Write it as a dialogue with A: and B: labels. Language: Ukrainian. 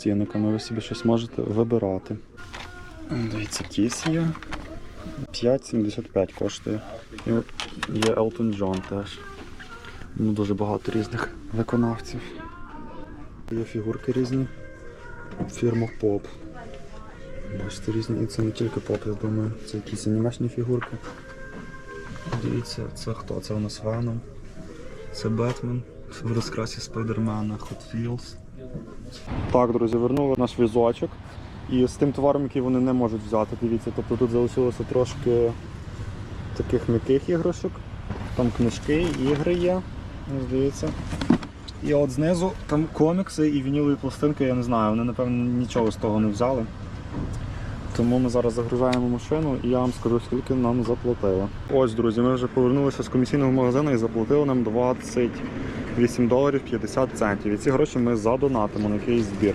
A: стінниками. Ви собі щось можете вибирати. Дивіться, кіс є. 5,75 коштує. І є Елтон Джон теж. Ну, дуже багато різних виконавців. Є фігурки різні. Фірма Поп. Бачите, різні. І це не тільки поп, я думаю. Це якісь анімешні фігурки. Дивіться, це хто? Це у нас Веном. Це Бетмен. В розкрасі Спайдермена, Hot Wheels. Так, друзі, вернули наш візочок. І з тим товаром, який вони не можуть взяти, дивіться, тобто тут залишилося трошки таких м'яких іграшок. Там книжки, ігри є, здається. І от знизу там комікси і вінілові пластинки, я не знаю, вони напевно нічого з того не взяли. Тому ми зараз загружаємо машину і я вам скажу, скільки нам заплатили. Ось, друзі, ми вже повернулися з комісійного магазину і заплатили нам 28 доларів 50 центів. І ці гроші ми задонатимо на якийсь збір.